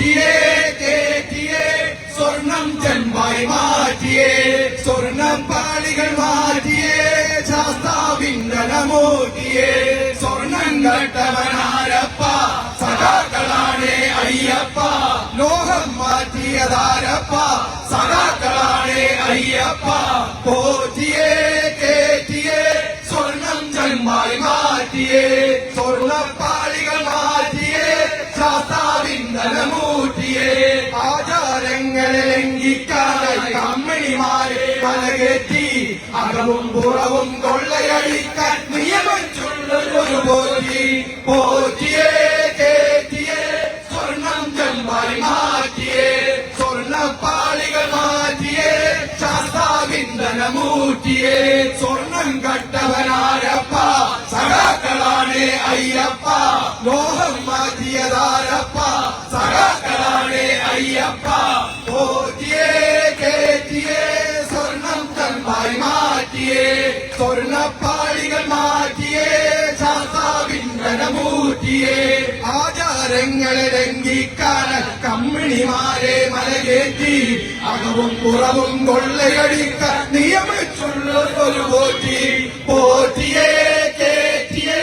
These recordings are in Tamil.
പോറ്റിയേ കേറ്റിയേ സ്വർണം ചെമ്പായി മാറ്റിയേ സ്വർണം പാളികൾ മാറ്റിയേ ശാസ്താവിങ്കലമൂട്ടിയേ സ്വർണം കട്ടവനാരപ്പ புறவும் புறவும் கொள்ளையடிக்க நியமிச்சுள்ளது போற்றி. போற்றியே கேட்டியே சொர்ணம் செம்பாய் மாற்றியே. சொர்ண பாலிகள் மாற்றியே சாஸ்தாவிந்தன மூட்டியே சொர்ணம் கட்டவனாரப்பா சகாக்களானே ஐயப்பா. லோகம் மாற்றியதாரப்பா சகாக்களானே ஐயப்பா. போற்றி. സ്വർണപ്പാളികൾ മാറ്റിയേ ശാസ്താവിന്ദനമൂറ്റിയേ ആചാരങ്ങളെ ലംഘിക്കാൻ കമ്മിണിമാരെ മലകേറ്റി അകവും പുറവും കൊള്ളയടിക്കാൻ നിയമിച്ചുള്ളൊരു പോറ്റി. പോറ്റിയേ കേറ്റിയേ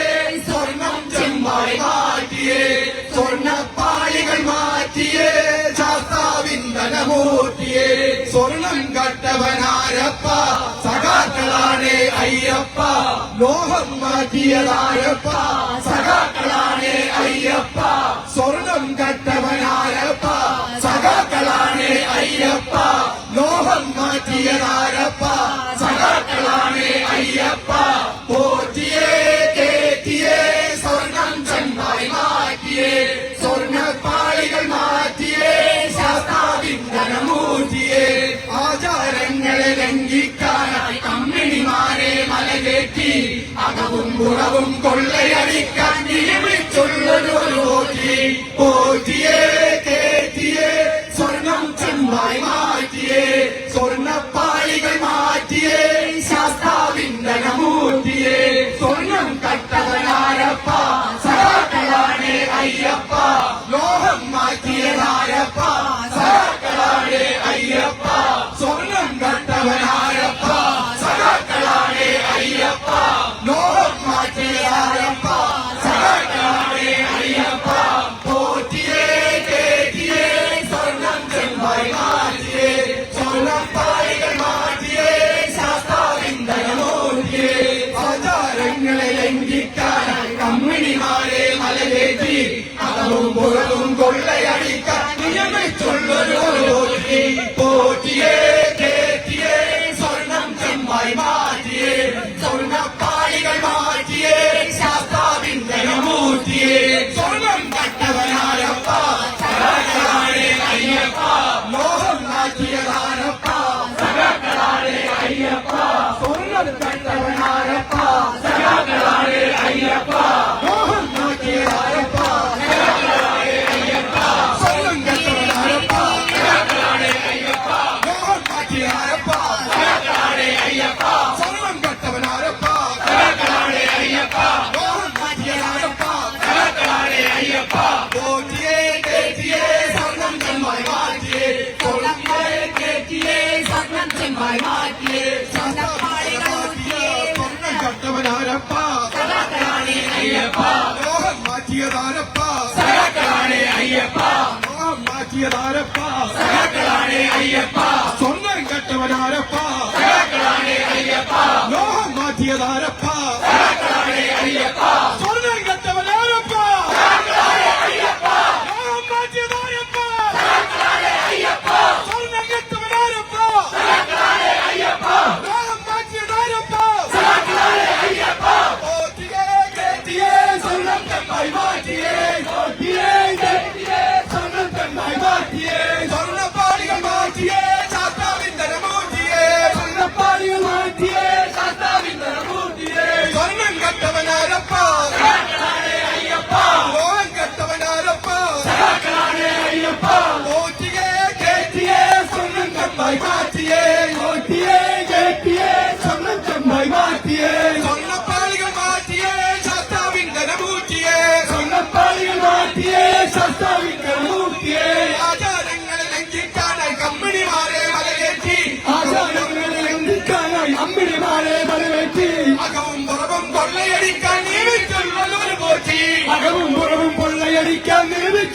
സ്വർണം ചെമ്പായി മാറ്റിയേ. സ്വർണപ്പാളികൾ മാറ്റിയേ ശാസ്താവിന്ദനമൂട്ടിയേ സ്വർണം കട്ടവനാരപ്പ സഖാക്കളാണ് അയ്യപ്പ ലോഹം മാറ്റിയതാരപ്പ സഖാക്കളാണ് അയ്യപ്പ സ്വർണം കട്ടവനാരപ്പ സഖാക്കളാണ് അയ്യപ്പ ലോഹം മാറ്റിയതാരപ്പ പുറവും കൊള്ളയടിക്കാൻ നിയമിച്ചുള്ളൊരു പോറ്റി പോറ്റിയേ പുറകും കൊള്ളയടിക്കാം. സ്വർണം ചെമ്പായി മാറ്റിയേ സ്വർണ്ണപ്പാളികൾ ഊറ്റിയേ സ്വർണം കട്ടവനാരപ്പ സദാക്കളാണ് അയ്യപ്പ ലോഹം മാറ്റിയതാരപ്പ സദാക്കളാണ് അയ്യപ്പ ലോഹം മാറ്റിയതാരപ്പ സദാക്കളാണ് അയ്യപ്പ സ്വർണം കട്ടവനാരപ്പ സദാക്കളാണ് അയ്യപ്പ ലോഹം മാറ്റിയതാരപ്പ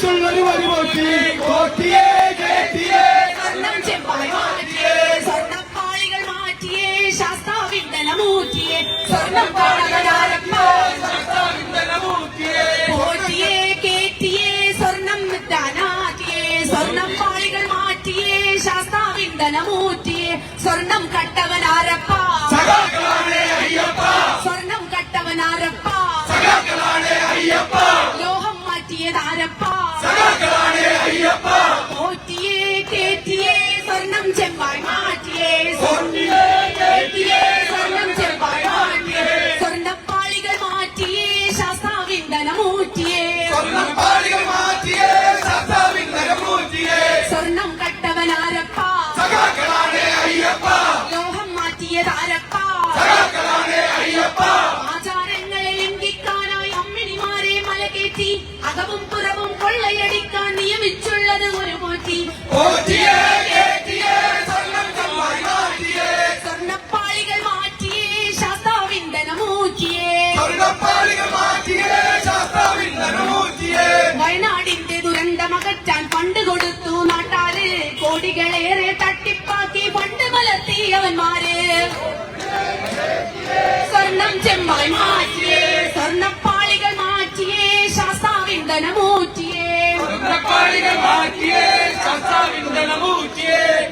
சொல்வது வருவோட்டி கோட்டியே கேட்டியே சொன்னம் செவ்வாய் மாற்றியே. சொன்னம் பாலிகள் மாற்றியே. சாஸ்தாவின் நலமூட்டியே சொன்னம் பாடல்கள் யாரப்பா சாஸ்தாவின் நலமூட்டியே கோட்டியே கேட்டியே சொன்னம் தானாட்டியே சொன்னம் பாலிகள் மாற்றியே. சாஸ்தாவின் நலமூட்டியே சொன்னம் கட்டவன் ஆரப்பா சகாக்களானே ஐயப்பா. சொன்னம் கட்டவன் ஆரப்பா சகாக்களானே ஐயப்பா. லோகம் போற்றியே தாரப்பா ஐயப்பா. போற்றியே தேற்றியே சொர்ணம் செவ்வாய் மாற்றியே. சொன்னியே தேற்றியே சொர்ணம் പോറ്റി അകവും പുറവും കൊള്ളയടിക്കാൻ നിയമിച്ചുള്ളത് ഒരു പോറ്റി. സ്വർണപ്പാളികൾ മാറ്റിയേ ശാസ്താവിന്ദനമൂറ്റിയേ വയനാടിന്റെ ദുരന്തമകറ്റാൻ പണ്ട് കൊടുത്തു നാട്ടാര്. കോടികളേറെ തട്ടിപ്പാക്കി പണ്ട് മലർത്തിയവന്മാര്. aquí está Sabin de la Muche.